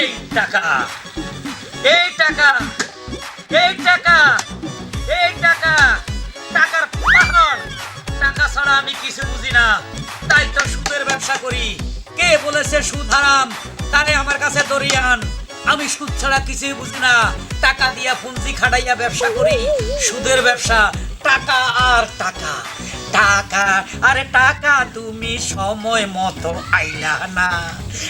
এই টাকা এই টাকা এই টাকা এই টাকা, টাকার টাকা ছাড়া আমি কিছু বুঝি না। তাই তো সুদের ব্যবসা করি। কে বলেছে সুদ হারাম? তারে আমার কাছে দরিয়ান আমি সুদ ছাড়া কিছুই বুঝি না। টাকা দিয়া পুঁজি খাটাইয়া ব্যবসা করি। সুদের ব্যবসা, টাকা আর টাকা। আরে টাকা তুমি সময় মতো আইলা না।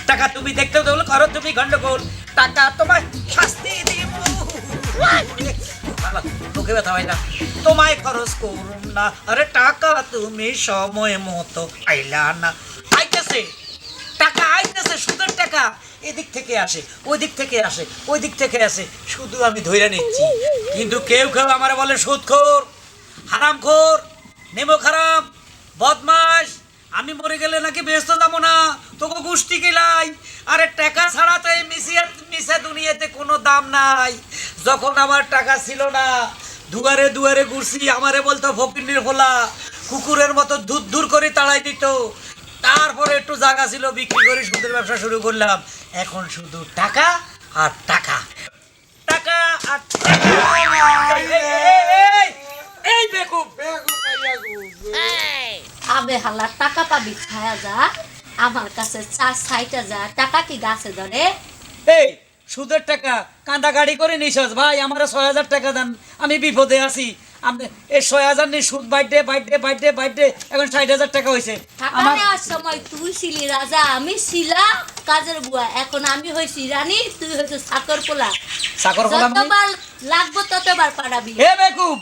টাকা তুমি দেখতে তো করো তুমি গন্ডগোল। টাকা তোমার শাস্তি দিব। মুখে ব্যথা হয় না। তোমায় খরচ করুন না। আরে টাকা তুমি সময় মতো আইলা না। আইতেছে। টাকা আইতেছে, সুদের টাকা। এদিক থেকে আসে ওই দিক থেকে আসে ওই দিক থেকে আসে। শুধু আমি ধইরা নিচ্ছি। কিন্তু কেউ কেউ আমার বলে, সুদখোর, হারামখোর, নেমো খারাপ। বদমাস আমি মরে গেলে নাকি ব্যস্ত যাব না তোকে গোষ্ঠী গেলাই আরে টাকা ছাড়া তো এই মিশিয়ে মিশা দুনিয়াতে কোনো দাম নাই যখন আমার টাকা ছিল না দুয়ারে দুয়ারে ঘুরছি আমারে বলতো ফকিন্নির ফোলা কুকুরের মতো দূর দূর করে তাড়াই দিত তারপরে একটু জায়গা ছিল বিক্রি করে সুদের ব্যবসা শুরু করলাম এখন শুধু টাকা আর টাকা টাকা আর টাকা এই, এই বেকুব আবে হালা টাকা পাবি ছায়া যা আমার কাছে চার ষাট হাজার টাকা কি গাছে ধরে? এই সুদের টাকা কান্দা গাড়ি করে নিছস ভাই আমার ছয় হাজার টাকা দেন আমি বিপদে আছি। আপনি এই ছয় হাজার নিয়ে সুদ বাইটে বাইটে বাইটে বাইটে এখন ষাট হাজার টাকা হয়েছে টাকা আমার নেওয়ার সময় তুই ছিলি রাজা আমি ছিলাম কাজের বুয়া এখন আমি হয়েছি রানী তুই হয়েছে সাকর পোলা। চাকর বললাম যতবার লাগবো ততবার পারাবি। হে বেকুব!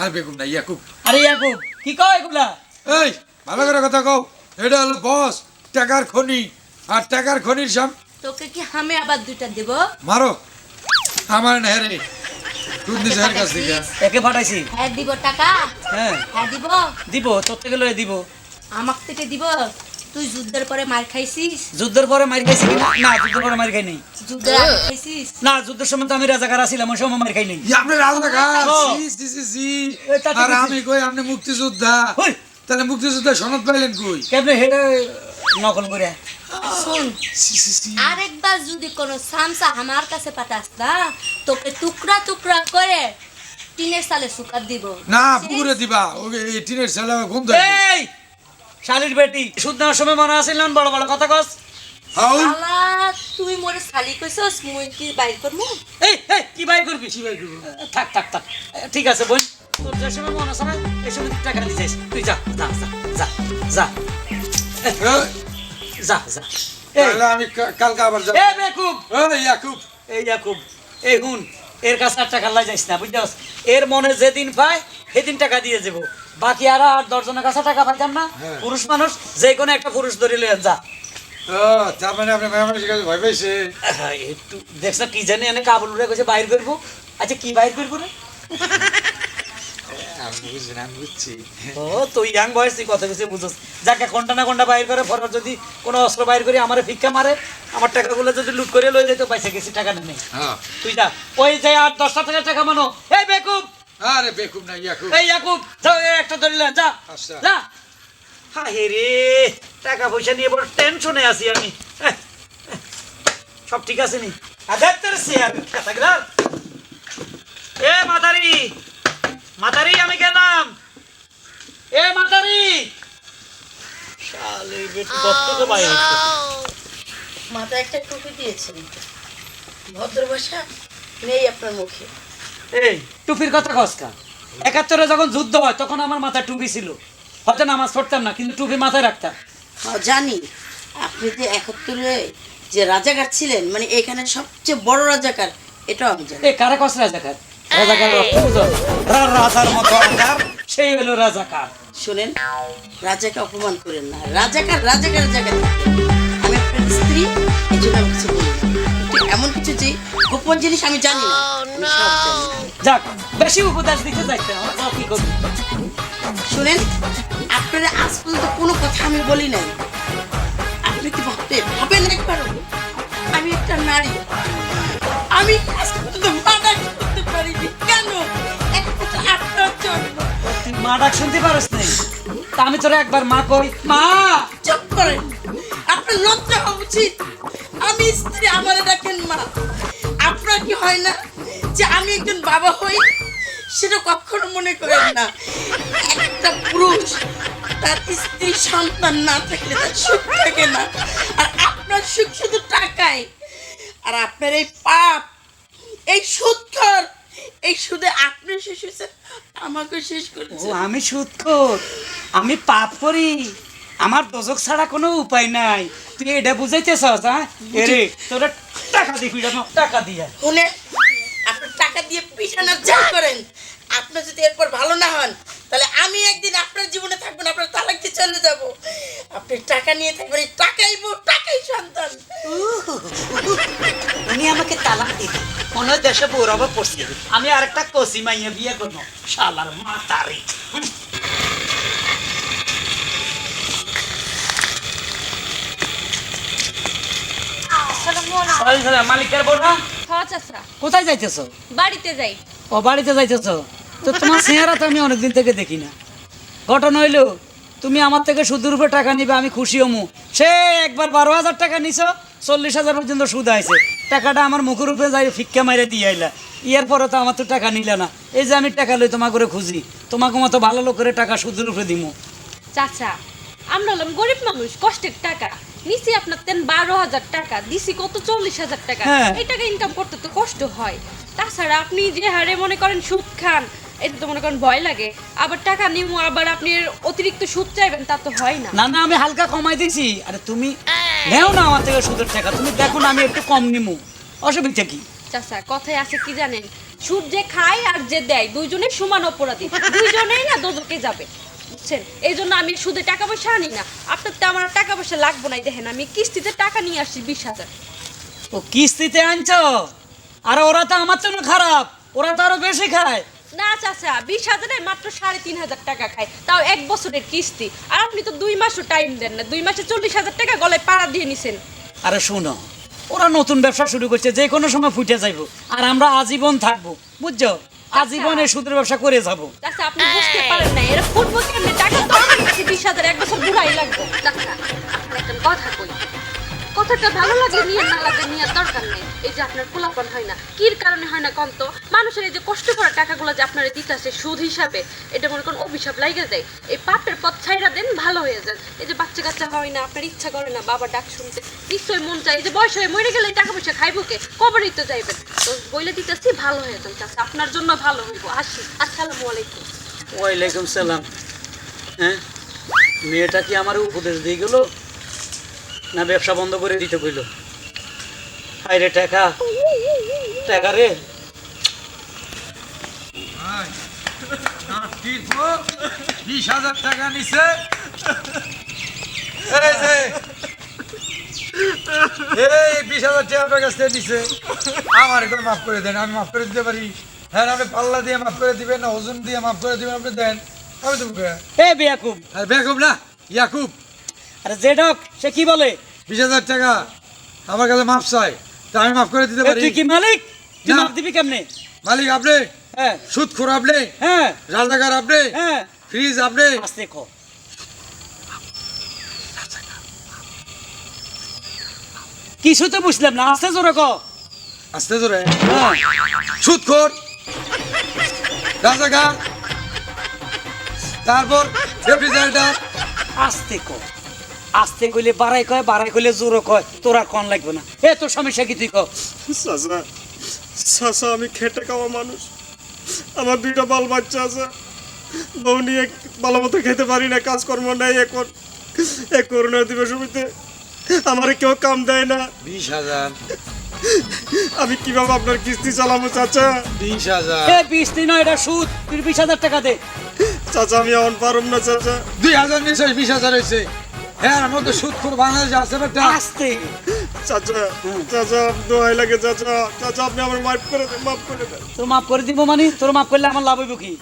আর বেগুন না ইয়াকুব। আরে ইয়াকুব কি কয় এগুলা? এই ভালো করে কথা কও। এটা হলো বস টাকার খনি। আর টাকার খনির সাম তোকে কি আমি আবার দুইটা দেব? মারো। আমার না রে। দুধ নিছে এর কাছ থেকে। একে পাঠাইছি। হ্যাঁ দিব টাকা? হ্যাঁ। হ্যাঁ দিব? দিব তোর থেকে লয়ে দিব। আমার থেকে দিব? তুই যুদ্ধের পরে মার খাইছিস? যুদ্ধের পরে মার খাইছি না? না যুদ্ধের পরে মার খাই নাই যুদ্ধের আগে খাইছিস? না যুদ্ধের সময় তো আমি রাজাকার আছিলাম ওই সময় মার খাই নাই ই আপনি রাজা। সি সি সি এই আর আমি কই আপনি মুক্তিযোদ্ধা? ওই তাহলে মুক্তিযোদ্ধা সনদ পাইলেন কই? কেমনে হেডে নকল করে? শুন আরেকবার যদি কোনো সামসা আমার কাছে পাঠাস না তোকে টুকরা টুকরা করে টিনের সালে সুকার দিব। না পুকুরে দিবা। ওকে এই টিনের ছেলে ঘুম ধরে এই শালির বেটি সুদ নেওয়ার সময় মনে আছিল না? বড় বড় কথা কস। আলা তুই মোরে শালি কইছস মুই কি বাইর করমু? এই এই কি বাই করবি? কি বাই করবি? থাক থাক থাক। ঠিক আছে বোন তোর যে সময় মনে আছে না এই সময় তুই টাকা দিছিস তুই যা যা যা যা যা। যা যা। আমি কালকে আবার যাব। এ বেকুব! এই ইয়াকুব। এই ইয়াকুব। এই হুন এর কাছে আর টাকা লাই যাইস না বুঝছস? এর মনে যেদিন পায় সেদিন টাকা দিয়ে যাব বাকি আর আর দশজনের কাছে টাকা পাইতাম না। হ্যাঁ। পুরুষ মানুষ যে কোনো একটা পুরুষ ধরে যা। তার মানে আপনি মেহমানের কাছে ভয় পাইছে? একটু দেখছ কি জানি এনে কাবুল উড়ে কইছে বাইর করব? আচ্ছা কি বাইর করব রে? আমি বুঝি না বুঝছি। ও তুই ইয়াং বয়স তুই কিছু বুঝছ যাকে কোনটা না কোনটা বাইর করে পরে যদি কোনো অস্ত্র বাইর করে আমারে ভিক্ষা মারে আমার টাকাগুলো যদি লুট করে লয়ে যেত পয়সা গেছি টাকা নেই। হ্যাঁ। তুই যা ওই যে আর দশটা থেকে টাকা মানো। এই বেকুব! আরে বেকুব না ইয়াকুব। এই ইয়াকুব যাও একটা ধরিলেন যা। আচ্ছা। যা। হায় রে টাকা পয়সা নিয়ে বড় টেনশনে আছি আমি। সব ঠিক আছে নি? আদার তোর শেয়ার কাটাগলার এ মাতারি মাতারি আমি গেলাম। এ মাতারি শালে বেটি কত বাইরে মাথায় একটা টুপি দিয়েছেন। ভদ্র ভাষা নেই আপনার মুখে। এই টুপির কথা কসকা একাত্তরে যখন যুদ্ধ হয় তখন আমার মাথায় টুপি ছিল। হয়তো নামাজ পড়তাম না কিন্তু টুপি মাথায় রাখতাম। জানি। আপনি যে একাত্তরে যে রাজাকার ছিলেন মানে এখানে সবচেয়ে বড় রাজাকার এটাও আমি জানি। এ কারা কস রাজাকার? রাজাকার অর্থ বুঝো? রাজার মতো আকার সেই হলো রাজাকার। শোনেন রাজাকে অপমান করেন না। রাজাকার রাজাকার জায়গা আমি আপনার স্ত্রী এই জন্য আমি কিছু বলি এমন কিছু যে গোপন জিনিস আমি জানি না। আমি সব জানি। যাক বেশি উপদেশ দিতে চাইতে আমার কি করবি? শুনেন আপনারা আজ পর্যন্ত কোনো কথা আমি বলি নাই। আপনি কি ভাবতে ভাবেন একবার আমি একটা নারী। আমি আজ পর্যন্ত আমি তোরা একবার মা কই। মা! চুপ করেন। আপনার লজ্জা হওয়া উচিত। আমি স্ত্রী, আমার ডাকেন মা। আপনার কি হয় না যে আমি একজন বাবা হই? সেটা কখনো মনে করেন না। একটা পুরুষ, তার স্ত্রী, সন্তান না থাকলে তার সুখ থাকে না। আর আপনার সুখ শুধু টাকায়। আর আপনার এই পাপ, এই সুদখর এই সুদে আপনি শেষ হয়েছে আমাকে শেষ ও আমি সুদ কর আমি পাপ করি। আমার দোজক ছাড়া কোনো উপায় নাই। তুই এটা বুঝাইতেছ হ্যাঁ? এরে তোরা টাকা দিবি টাকা দিয়া। শুনে আপনি টাকা দিয়ে পিছানা যা করেন। আপনি যদি এরপর ভালো না হন তাহলে আমি একদিন আপনার জীবনে থাকবেন আপনার তালাক দিয়ে চলে যাব। আপনি টাকা নিয়ে থাকবেন টাকাই বউ টাকাই সন্তান। উনি আমাকে তালাক দিবে মনে হয় দেশে বৌরব পড়ছে। আমি আরেকটা কচি মাইয়া বিয়ে করব। শালার মাতারি। মালিকের হ্যাঁ কোথায় যাইতেছো? বাড়িতে যাই। ও বাড়িতে যাইতেছো? তো তোমার চেহারা তো আমি অনেকদিন থেকে দেখি না। ঘটনা হইল তুমি আমার থেকে সুদের উপরে টাকা নিবে আমি খুশি হমু। সে একবার বারো হাজার টাকা নিছো চল্লিশ হাজার পর্যন্ত সুদ আইছে। টাকাটা আমার মুখের উপরে যাই ফিক্কা মাইরে দিয়ে আইলা। ইয়ার পরে তো আমার তো টাকা নিলে না। এই যে আমি টাকা লই তোমার করে খুঁজি তোমাকে মতো ভালো লোক করে টাকা সুদের উপরে দিমু। চাচা আমরা হলাম গরিব মানুষ কষ্টের টাকা। নিছি আপনার তেন বারো হাজার টাকা দিছি কত চল্লিশ হাজার টাকা। হ্যাঁ। এই টাকা ইনকাম করতে তো কষ্ট হয়। তাছাড়া আপনি যে হারে মনে করেন সুদ খান এটা তো মনে করেন ভয় লাগে। আবার টাকা নিমু আবার আপনি অতিরিক্ত সুদ চাইবেন তা তো হয় না। না না আমি হালকা কমাই দিছি। আরে তুমি নেও না আমার থেকে সুদের টাকা তুমি দেখো না আমি একটু কম নিমু। অসুবিধা কি? চাচা কথায় আছে কি জানেন? সুদ যে খায় আর যে দেয় দুইজনের সমান অপরাধী। দুইজনেই না দোদকে যাবে। বুঝছেন? এই জন্য আমি সুদে টাকা পয়সা আনি না। আপনার তো আমার টাকা পয়সা লাগবো না দেখেন আমি কিস্তিতে টাকা নিয়ে আসছি বিশ হাজার। ও কিস্তিতে আনছো? আর ওরা তো আমার জন্য খারাপ ওরা তো আরও বেশি খায়। না চাচা বিশ হাজারে মাত্র সাড়ে তিন হাজার টাকা খায়। তাও এক বছরের কিস্তি। আর আপনি তো দুই মাসও টাইম দেন না। দুই মাসে চল্লিশ হাজার টাকা গলায় পাড়া দিয়ে নিছেন। আরে শুনো ওরা নতুন ব্যবসা শুরু করছে যে কোনো সময় ফুটে যাইবো। আর আমরা আজীবন থাকব বুঝছ? আজীবন এই সুদের ব্যবসা করে যাব। চাচা আপনি বুঝতে পারেন না এরা ফুটবল টাকা তো আমার কাছে বিশ হাজার এক বছর ঘুরাই লাগবে। চাচা একটা কথা কই। কথাটা ভালো লাগলে নিয়ে, না লাগলে নিয়ে দরকার নেই। এই যে আপনার পোলাপন হয় না, কির কারণে হয় না কন্ত মানুষের এই যে কষ্ট করা টাকাগুলো যে আপনারা দিতে আসে সুদ হিসাবে, এটা মনে করেন অভিশাপ লাগে যায় এই পাপের পথ ছাইরা দেন, ভালো হয়ে যান। এই যে বাচ্চা কাচ্চা হয় না, আপনার ইচ্ছা করে না, বাবা ডাক শুনতে, নিশ্চয়ই মন চাই যে বয়স হয়ে মরে গেলে টাকা পয়সা খাইবো কে? কবরই তো যাইবেন। তো বইলে দিতেছি, ভালো হয়ে যান চাচা। আপনার জন্য ভালো হইব। আসি। আসসালামু আলাইকুম। ওয়ালাইকুম সালাম। হ্যাঁ? মেয়েটা কি আমার উপদেশ দিয়ে গেল? না ব্যবসা বন্ধ করে দিতে কইল। হায় রে টাকা। টাকা রে। বিশ হাজার টাকা নিছে। এই বিশ হাজার টাকা আপনার কাছ থেকে নিছে। আমার একটু মাফ করে দেন আমি মাফ করে দিতে পারি। হ্যাঁ আপনি পাল্লা দিয়ে মাফ করে দিবেন ওজন দিয়ে মাফ করে দিবেন আপনি দেন। আমি তো এ বেয়াকুব। আর না ইয়াকুব। আরে জেডক সে কি বলে? বিশ হাজার টাকা। আমার কাছে মাফ চাই তা আমি মাফ করে দিতে পারি। তুই কি মালিক? তুই দিবি কেমনে? মালিক আপনি? হ্যাঁ। সুদ খোর আপনি? হ্যাঁ। রাজাকার আপনি? হ্যাঁ। ফ্রিজ আপনি? আস্তে কিছু তো বুঝলাম না আস্তে জোরে ক। আস্তে হ্যাঁ সুদ খোর রাজাকার। তারপর রেফ্রিজারেটার আস্তে ক। আস্তে কইলে বাড়াই কয় বাড়াই কইলে জোরে কয় তোর আর কন লাগবে না। এ তোর সমস্যা কি তুই ক চাচা চাচা আমি খেটে খাওয়া মানুষ। আমার দুইটা বাল বাচ্চা আছে। বউ নিয়ে ভালো মতো খেতে পারি না কাজকর্ম নেই এখন। এক করোনা দিবস হইতে আমার কেউ কাম দেয় না। বিশ হাজার। আমি কীভাবে আপনার কিস্তি চালাবো চাচা? বিশ হাজার। এ বিশ দিন এটা সুদ। তুই বিশ হাজার টাকা দে। চাচা আমি এমন পারুম না চাচা। দুই হাজার বিশ হাজার হয়েছে হ্যাঁ আমার মধ্যে সুদ খোর বাংলাদেশ আছে বেটা আস্তে। চাচা চাচা দোহাই লাগে চাচা। চাচা আপনি আমার মাফ করে দেন মাফ করে দেন। তোর মাফ করে দিব মানে? তোর মাফ করলে আমার লাভ হইব কি?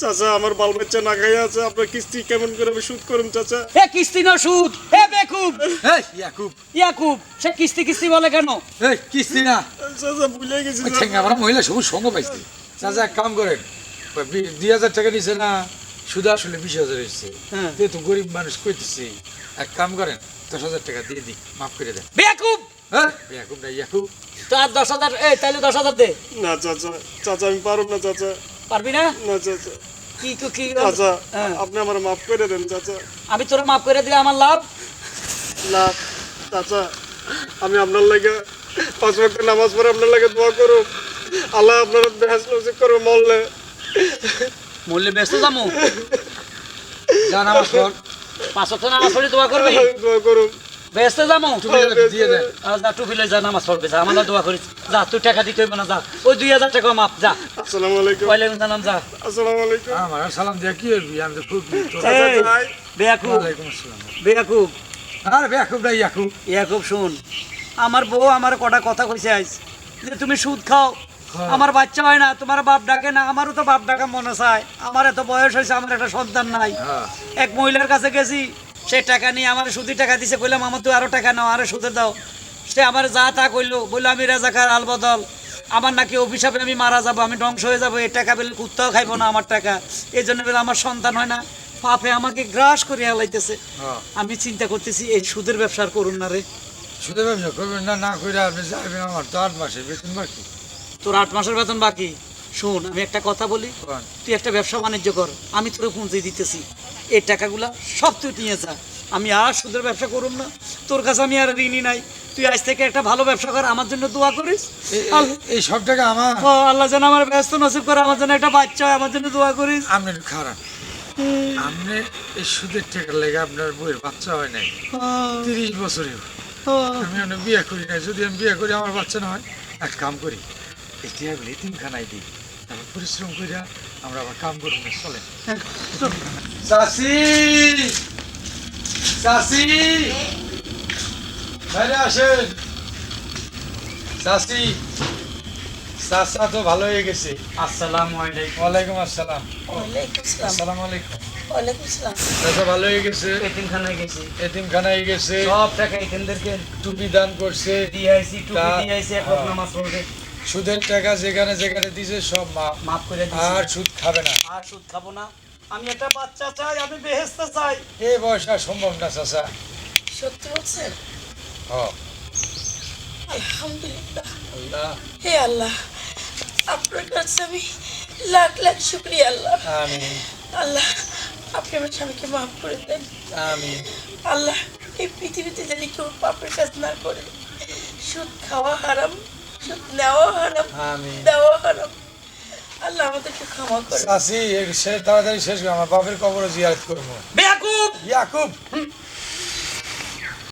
চাচা আমার বাল বাচ্চা না খাইয়া আছে আপনার কিস্তি কেমন করে আমি সুদ করুন চাচা? এ কিস্তি না সুদ এ বেকুব। এই ইয়াকুব। ইয়াকুব সে কিস্তি কিস্তি বলে কেন? এই কিস্তি না। চাচা ভুলে গেছি। ঠেঙ্গা আমরা মহিলা সবুজ সঙ্গ পাইছি। চাচা এক কাম করেন দুই হাজার টাকা নিছে না শুধু আসলে বিশ হাজার এসছে। হ্যাঁ। যেহেতু গরিব মানুষ কইতেছি এক কাম করেন দশ হাজার টাকা দিয়ে দিই মাফ করে দেন। বেকুব হ্যাঁ? ইয়াকুব না ইয়াকুব। তো আর দশ হাজার এই তাহলে দশ হাজার দে। না চাচা চাচা আমি পারব না চাচা। পারবি না? না চাচা। কি কি- কি? চাচা হ্যাঁ। আপনি আমার মাফ করে দেন চাচা। আমি তোর মাফ করে দিলে আমার লাভ। না চাচা আমি আপনার লাগে পাঁচ ওয়াক্ত নামাজ পড়ে আপনার লাগে দোয়া করুম। আল্লাহ আপনার বেহাস নসিব করব মরলে ব্যস্ত যাব। জান আমার সর পাঁচ সপ্তাহ নামাজ পড়ে দোয়া করবি? দোয়া ব্যস্ত যাব? তুমি এটাকে দিয়ে দেন আর যা টুপিলে যা নামাজ পড়বে যা। আমার দোয়া করিস। যা তুই টাকা দিতে হইবে না যা। ওই দুই হাজার টাকা মাপ যা। আসসালামু আলাইকুম। ওয়ালাইকুম সালাম যা। আসসালামু আলাইকুম। আমার সালাম দিয়ে কি হবি আমি তো খুব চাচা এই, যাই বেয়াকুব। ওয়ালাইকুম আসসালাম। বেয়াকুব। আরে ইয়াকুব না ইয়াকুব। ইয়াকুব শুন। আমার বউ আমার কটা কথা কইছে আইস। যে তুমি সুদ খাও। আমার বাচ্চা হয় না তোমার বাপ ডাকে না আমারও তো বাপ ডাকা মনে চায়। আমার এত বয়স হয়েছে আমার একটা সন্তান নাই। হ্যাঁ। এক মহিলার কাছে গেছি সে টাকা নিয়ে আমার সুদি টাকা দিছে কইলাম আমার তুই আরও টাকা নাও আরও সুদে দাও। সে আমার যা তা কইলো বলল আমি রাজাকার আলবদল। আমার নাকি অভিশাপে আমি মারা যাব আমি ধ্বংস হয়ে যাব এই টাকা বেলে কুত্তাও খাইবো না আমার টাকা। এই জন্য বলে আমার সন্তান হয় না। পাপে আমাকে গ্রাস করে হালাইতেছে হ্যাঁ। আমি চিন্তা করতেছি এই সুদের ব্যবসার করুন না রে। শুধু ব্যবসা করবেন না না করে আপনি যাবেন আমার তো আট মাসের বেতন বাকি। তোর আট মাসের বেতন বাকি। শোন আমি একটা কথা বলি? তুই একটা ব্যবসা বাণিজ্য কর। আমি তোর পুঁজি দিতেছি। এই টাকাগুলা সব তুই নিয়ে যা। আমি আর সুদের ব্যবসা করুন না। তোর কাছে আমি আর ঋণই নাই। তুই আজ থেকে একটা ভালো ব্যবসা কর আমার জন্য দোয়া করিস। এই- সব টাকা আমার। ও, আল্লাহ যেন আমার ব্যস্ত নসিব করে আমার জন্য একটা বাচ্চা হয় আমার জন্য দোয়া করিস। আমি খারাপ আপনি এই সুদের টাকা লেগে আপনার বইয়ের বাচ্চা হয় নাই। তিরিশ বছরেও আমি অনেক বিয়ে করি নাই। যদি আমি বিয়ে করি আমার বাচ্চা না হয় এক কাম করি। এই টিয়াগুলো এতিমখানায় দিই তারপর পরিশ্রম করিয়া আমরা আবার কাম করুন না চলেন। চাষি চাষি বাইরে আসেন। চাষি চাষা তো ভালো হয়ে গেছে। আসসালামু আলাইকুম। ওয়ালাইকুম আসসালাম। ওয়ালাইকুম আসসালাম। আলাইকুম। ওয়ালাইকুম চাষা ভালো হয়ে গেছে? এতিমখানায় গেছি। এতিমখানায় গেছে। সব টাকা এখানদেরকে টুপি দান করছে। দিয়ে আইছি টুপি দিয়ে আইছি এক নামাজ পড়বে। সুদের টাকা যেখানে যেখানে দিছে সব মাপ মাফ করে দিছি। আর সুদ খাবে না। আর সুদ খাব না। আমি একটা বাচ্চা চাই আমি বেহেস্তে চাই। এ বয়সা সম্ভব না চাষা সত্যি বলছেন? আলহামদুলিল্লাহ। আল্লাহ। হে আল্লাহ আপনার কাছে আমি লাখ লাখ শুক্রিয়া আল্লাহ। আমি আল্লাহ আপনি আমার স্বামীকে মাফ করে দেন। আমি আল্লাহ এই পৃথিবীতে যদি কেউ পাপের কাজ না করে সুদ খাওয়া হারাম। নেওয়া হারাম আমি দেওয়া হারাম আল্লাহ আমাদেরকে ক্ষমা করে চাষি সে তাড়াতাড়ি শেষ করে আমার বাপের কবরে জিয়ারত করব। ইয়াকুব! ইয়াকুব